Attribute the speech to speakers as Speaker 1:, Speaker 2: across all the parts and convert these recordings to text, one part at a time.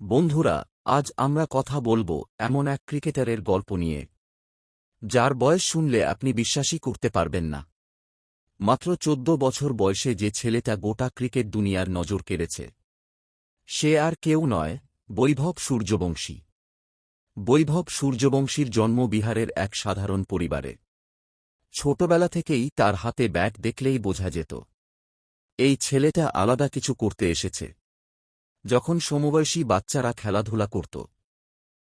Speaker 1: বন্ধুরা, আজ আমরা কথা বলব এমন এক ক্রিকেটারের গল্প নিয়ে। যার বয়স শুনলে আপনি বিশ্বাসই করতে পারবেন না। মাত্র চোদ্দ বছর বয়সে যে ছেলেটা গোটা ক্রিকেট দুনিয়ার নজর কেড়েছে। সে আর কেউ নয়, বৈভব সূর্যবংশী। বৈভব সূর্যবংশীর জন্ম বিহারের এক সাধারণ পরিবারে। ছোটবেলা থেকেই তার হাতে ব্যাট দেখলেই বোঝা যেত। এই ছেলেটা আলাদা কিছু করতে এসেছে। যখন সমবয়সী বাচ্চারা খেলাধুলা করত,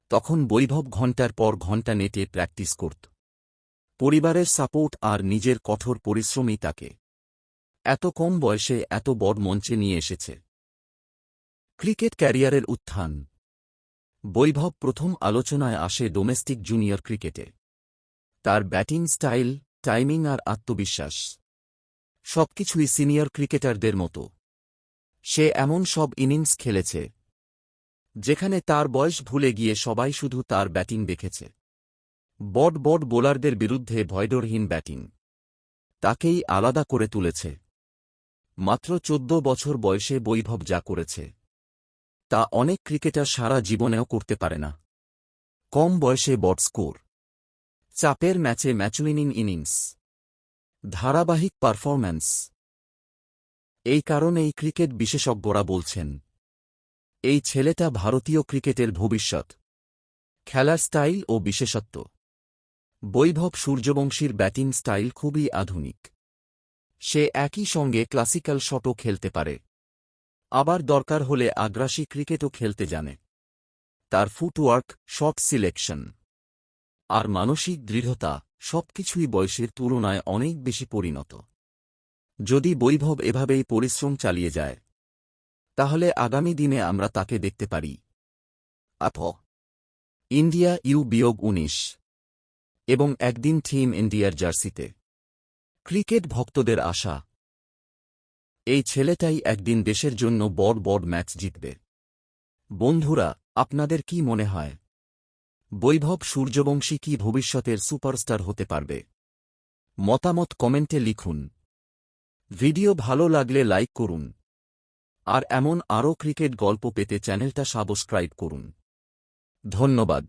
Speaker 1: তখন বৈভব ঘণ্টার পর ঘণ্টা নেটে প্র্যাকটিস করত। পরিবারের সাপোর্ট আর নিজের কঠোর পরিশ্রমই তাকে। এত কম বয়সে এত বড় মঞ্চে নিয়ে এসেছে। ক্রিকেট ক্যারিয়ারের উত্থান। বৈভব প্রথম আলোচনায় আসে ডোমেস্টিক জুনিয়র ক্রিকেটে। তার ব্যাটিং স্টাইল, টাইমিং আর আত্মবিশ্বাস। সবকিছুই সিনিয়র ক্রিকেটারদের মতো। সে এমন সব ইনিংস খেলেছে, যেখানে তার বয়স ভুলে গিয়ে সবাই শুধু তার ব্যাটিং দেখেছে। বড বড বোলারদের বিরুদ্ধে ভয়ডরহীন ব্যাটিং। তাকেই আলাদা করে তুলেছে। মাত্র চোদ্দ বছর বয়সে বৈভব যা করেছে, তা অনেক ক্রিকেটার সারা জীবনেও করতে পারে না। কম বয়সে বট স্কোর। চাপের ম্যাচে ম্যাচউইনিং ইনিংস। ধারাবাহিক পারফরম্যান্স। এই কারণেই ক্রিকেট বিশেষজ্ঞরা বলছেন, এই ছেলেটা ভারতীয় ক্রিকেটের ভবিষ্যৎ। খেলার স্টাইল ও বিশেষত্ব। বৈভব সূর্যবংশীর ব্যাটিং স্টাইল খুবই আধুনিক। সে একই সঙ্গে ক্লাসিক্যাল শটও খেলতে পারে। আবার দরকার হলে আগ্রাসী ক্রিকেটও খেলতে জানে। তার ফুটওয়ার্ক, শট সিলেকশন আর মানসিক দৃঢ়তা সবকিছুই বয়সের তুলনায় অনেক বেশি পরিণত। যদি বৈভব এভাবেই পরিশ্রম চালিয়ে যায়, তাহলে আগামী দিনে আমরা তাকে দেখতে পারি। আপ ইন্ডিয়া ইউ বিয়োগ উনিশ এবং একদিন টিম ইন্ডিয়ার জার্সিতে। ক্রিকেট ভক্তদের আশা। এই ছেলেটাই একদিন দেশের জন্য বড় বড় ম্যাচ জিতবে। বন্ধুরা, আপনাদের কি মনে হয়? বৈভব সূর্যবংশী কি ভবিষ্যতের সুপারস্টার হতে পারবে? মতামত কমেন্টে লিখুন। ভিডিও ভালো লাগলে লাইক করুন। আর এমন আরও ক্রিকেট গল্প পেতে চ্যানেলটা সাবস্ক্রাইব করুন। ধন্যবাদ।